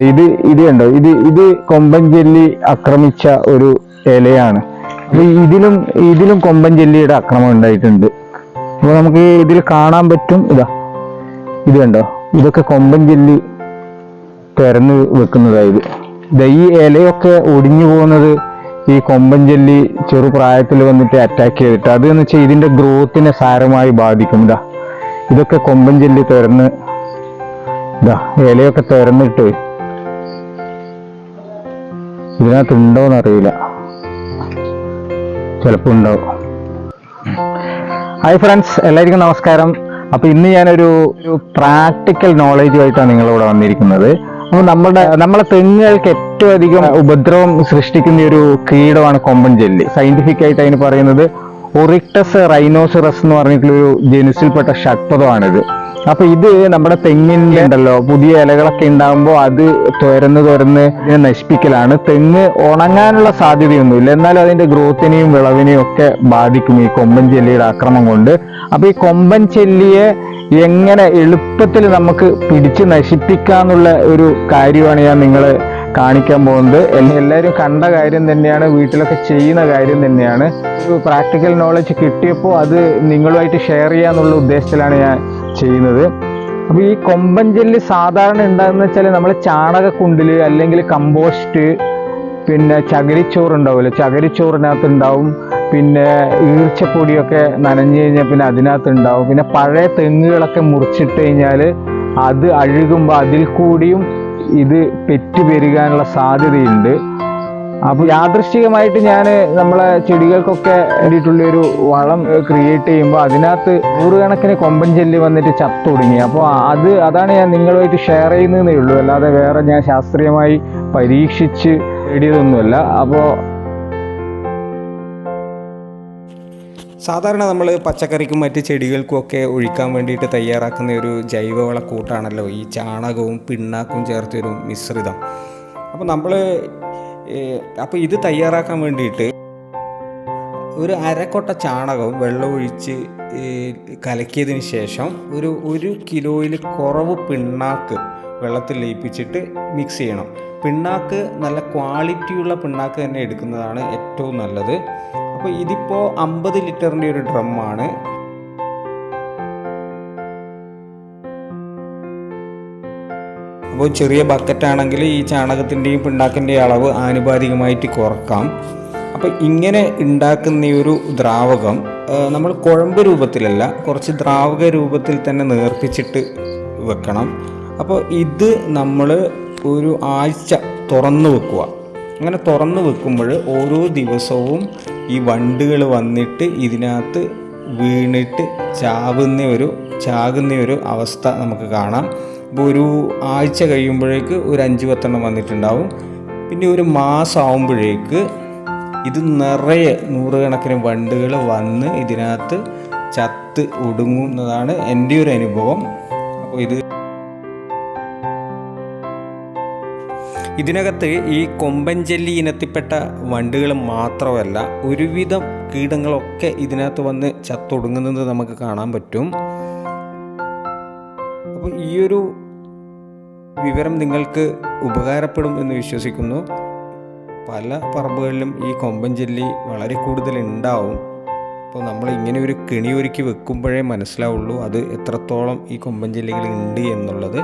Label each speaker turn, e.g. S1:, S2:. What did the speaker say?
S1: ഇത് ഇത് കണ്ടോ? ഇത് ഇത് കൊമ്പൻ ജെല്ലി ആക്രമിച്ച ഒരു ഇലയാണ്. അപ്പൊ ഇതിലും ഇതിലും കൊമ്പൻ ജെല്ലിയുടെ ആക്രമണം ഉണ്ടായിട്ടുണ്ട്. അപ്പൊ നമുക്ക് ഇതിൽ കാണാൻ പറ്റും ഇതാ. ഇത് കണ്ടോ? ഇതൊക്കെ കൊമ്പൻ ജെല്ലി തുരന്ന് വെക്കുന്നതായത്. ദാ ഈ ഇലയൊക്കെ ഒടിഞ്ഞു പോകുന്നത് ഈ കൊമ്പൻ ജെല്ലി ചെറുപ്രായത്തിൽ വന്നിട്ട് അറ്റാക്ക് ചെയ്തിട്ട് അത് എന്ന് വെച്ചാൽ ഇതിന്റെ ഗ്രോത്തിനെ സാരമായി ബാധിക്കും ഇതാ. ഇതൊക്കെ കൊമ്പൻ ജെല്ലി തുരന്ന് ഇതാ ഇലയൊക്കെ തുരന്നിട്ട് ഇതിനകത്ത് ഉണ്ടോന്ന് അറിയില്ല ചിലപ്പോൾ ഉണ്ടോ ഹായ് ഫ്രണ്ട്സ് എല്ലാവർക്കും നമസ്കാരം. അപ്പൊ ഇന്ന് ഞാനൊരു ഒരു പ്രാക്ടിക്കൽ നോളേജുമായിട്ടാണ് നിങ്ങളിവിടെ വന്നിരിക്കുന്നത്. അപ്പൊ നമ്മുടെ നമ്മളെ തെങ്ങുകൾക്ക് ഏറ്റവും അധികം ഉപദ്രവം സൃഷ്ടിക്കുന്ന ഒരു കീടമാണ് കൊമ്പൻ ജെല്ലി. സയന്റിഫിക് ആയിട്ട് അതിന് പറയുന്നത് ഒറിക്ടസ് റൈനോസിറസ് എന്ന് പറഞ്ഞിട്ടുള്ള ഒരു ജനുസിൽപ്പെട്ട ഷഡ്പദമാണിത്. അപ്പൊ ഇത് നമ്മുടെ തെങ്ങിന്റെ ഉണ്ടല്ലോ. പുതിയ ഇലകളൊക്കെ ഉണ്ടാകുമ്പോൾ അത് തുരന്ന് തുരന്ന് നശിപ്പിക്കലാണ്. തെങ്ങ് ഉണങ്ങാനുള്ള സാധ്യതയൊന്നുമില്ല. എന്നാലും അതിന്റെ ഗ്രോത്തിനെയും വിളവിനെയും ഒക്കെ ബാധിക്കും ഈ കൊമ്പൻ ചെല്ലിയുടെ ആക്രമം കൊണ്ട്. അപ്പൊ ഈ കൊമ്പൻ ചെല്ലിയെ എങ്ങനെ എളുപ്പത്തിൽ നമുക്ക് പിടിച്ച് നശിപ്പിക്കാന്നുള്ള ഒരു കാര്യമാണ് ഞാൻ നിങ്ങൾ കാണിക്കാൻ പോകുന്നത്. എല്ല- എല്ലാവരും കണ്ട കാര്യം തന്നെയാണ് വീട്ടിലൊക്കെ ചെയ്യുന്ന കാര്യം തന്നെയാണ്. ഒരു പ്രാക്ടിക്കൽ നോളജ് കിട്ടിയപ്പോൾ അത് നിങ്ങളുമായിട്ട് ഷെയർ ചെയ്യാന്നുള്ള ഉദ്ദേശത്തിലാണ് ഞാൻ ചെയ്യുന്നത്. അപ്പൊ ഈ കൊമ്പൻ ജെല്ല് സാധാരണ ഉണ്ടാകുന്ന വെച്ചാൽ നമ്മൾ ചാണക കുണ്ടിൽ അല്ലെങ്കിൽ കമ്പോസ്റ്റ് പിന്നെ ചകിരിച്ചോറ് ഉണ്ടാവുമല്ലോ ചകിരിച്ചോറിനകത്ത് ഉണ്ടാവും പിന്നെ ഈർച്ചപ്പൊടിയൊക്കെ നനഞ്ഞു കഴിഞ്ഞാൽ പിന്നെ അതിനകത്ത് ഉണ്ടാവും പിന്നെ പഴയ തെങ്ങുകളൊക്കെ മുറിച്ചിട്ട് കഴിഞ്ഞാൽ അത് അഴുകുമ്പോൾ അതിൽ കൂടിയും ഇത് പെറ്റ് പെരുകാനുള്ള സാധ്യതയുണ്ട്. അപ്പൊ യാദൃശ്ചികമായിട്ട് ഞാൻ നമ്മളെ ചെടികൾക്കൊക്കെ വേണ്ടിയിട്ടുള്ള ഒരു വളം ക്രിയേറ്റ് ചെയ്യുമ്പോൾ അതിനകത്ത് നൂറുകണക്കിന് കൊമ്പൻ ചെല്ലി വന്നിട്ട് ചത്തു തുടങ്ങി അപ്പോൾ അത് അതാണ് ഞാൻ നിങ്ങളുമായിട്ട് ഷെയർ ചെയ്യുന്നതേ ഉള്ളൂ. അല്ലാതെ വേറെ ഞാൻ ശാസ്ത്രീയമായി പരീക്ഷിച്ച് നേടിയതൊന്നുമല്ല. അപ്പോൾ
S2: സാധാരണ നമ്മൾ പച്ചക്കറിക്കും മറ്റ് ചെടികൾക്കും ഒക്കെ ഒഴിക്കാൻ വേണ്ടിയിട്ട് തയ്യാറാക്കുന്ന ഒരു ജൈവവളക്കൂട്ടാണല്ലോ ഈ ചാണകവും പിണ്ണാക്കും ചേർത്തൊരു മിശ്രിതം. അപ്പോൾ നമ്മൾ അപ്പോൾ ഇത് തയ്യാറാക്കാൻ വേണ്ടിയിട്ട് ഒരു അരക്കൊട്ട ചാണകവും വെള്ളമൊഴിച്ച് കലക്കിയതിന് ശേഷം ഒരു ഒരു കിലോയിൽ കുറവ് പിണ്ണാക്ക് വെള്ളത്തിൽ ലയിപ്പിച്ചിട്ട് മിക്സ് ചെയ്യണം. പിണ്ണാക്ക് നല്ല ക്വാളിറ്റിയുള്ള പിണ്ണാക്ക് തന്നെ എടുക്കുന്നതാണ് ഏറ്റവും നല്ലത്. അപ്പോൾ ഇതിപ്പോൾ അമ്പത് ലിറ്ററിന്റെ ഒരു ഡ്രമ്മാണ് അപ്പോൾ ചെറിയ ബക്കറ്റ് ആണെങ്കിൽ ഈ ചാണകത്തിന്റെയും പിണ്ണാക്കിന്റെയും അളവ് ആനുപാതികമായിട്ട് കുറക്കാം. അപ്പോൾ ഇങ്ങനെ ഉണ്ടാക്കുന്ന ഒരു ദ്രാവകം നമ്മൾ കുഴമ്പ് രൂപത്തിലല്ല കുറച്ച് ദ്രാവക രൂപത്തിൽ തന്നെ നേർപ്പിച്ചിട്ട് വെക്കണം. അപ്പോൾ ഇത് നമ്മൾ ഒരു ആഴ്ച തുറന്നു വെക്കുക. അങ്ങനെ തുറന്നു വെക്കുമ്പോൾ ഓരോ ദിവസവും ഈ വണ്ടുകൾ വന്നിട്ട് ഇതിനകത്ത് വീണിട്ട് ചാവുന്ന ഒരു ചാകുന്ന ഒരു അവസ്ഥ നമുക്ക് കാണാം. അപ്പോൾ ഒരു ആഴ്ച കഴിയുമ്പോഴേക്ക് ഒരു അഞ്ച് പത്തെണ്ണം വന്നിട്ടുണ്ടാവും. പിന്നെ ഒരു മാസം ആവുമ്പോഴേക്ക് ഇത് നിറയെ നൂറുകണക്കിന് വണ്ടുകൾ വന്ന് ഇതിനകത്ത് ചത്ത് ഒടുങ്ങുന്നതാണ് എന്റെ ഒരു അനുഭവം. അപ്പോൾ ഇത് ഇതിനകത്ത് ഈ കൊമ്പൻചെല്ലി ഇനത്തിൽപ്പെട്ട വണ്ടുകൾ മാത്രമല്ല ഒരുവിധം കീടങ്ങളൊക്കെ ഇതിനകത്ത് വന്ന് ചത്തൊടുങ്ങുന്നത് നമുക്ക് കാണാൻ പറ്റും. അപ്പോൾ ഈ ഒരു വിവരം നിങ്ങൾക്ക് ഉപകാരപ്പെടും എന്ന് വിശ്വസിക്കുന്നു. പല പറമ്പുകളിലും ഈ കൊമ്പൻ ജെല്ലി വളരെ കൂടുതൽ ഉണ്ടാവും അപ്പോൾ നമ്മൾ ഇങ്ങനെ ഒരു കെണി ഒരുക്കി വെക്കുമ്പോഴേ മനസ്സിലാവുള്ളൂ അത് എത്രത്തോളം ഈ കൊമ്പൻ ജെല്ലികൾ ഉണ്ട് എന്നുള്ളത്.